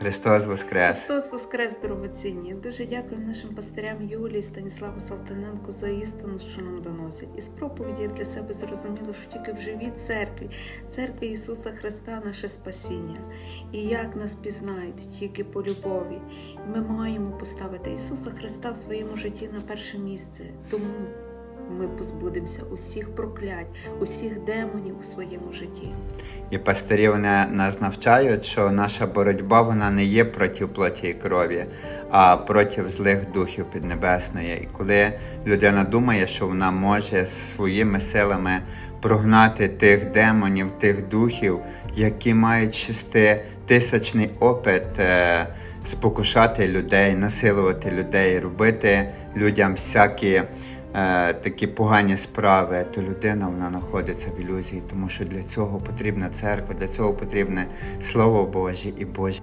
Христос Воскрес! Христос Воскрес, дорогоцінні. Дуже дякую нашим пастирям Юлії, Станіславу Салтаненку за істину, що нам доносять. Із проповіді для себе зрозуміло, що тільки в живій церкві, церкві Ісуса Христа, наше спасіння. І як нас пізнають тільки по любові. Ми маємо поставити Ісуса Христа в своєму житті на перше місце. Тому ми позбудемося усіх проклять, усіх демонів у своєму житті. І пастирі вони нас навчають, що наша боротьба вона не є проти плоті і крові, а проти злих духів піднебесної. І коли людина думає, що вона може своїми силами прогнати тих демонів, тих духів, які мають шеститисячний опит е, спокушати людей, насилувати людей, робити людям всякі такі погані справи, то людина вона знаходиться в ілюзії, тому що для цього потрібна церква, для цього потрібне Слово Боже і Божі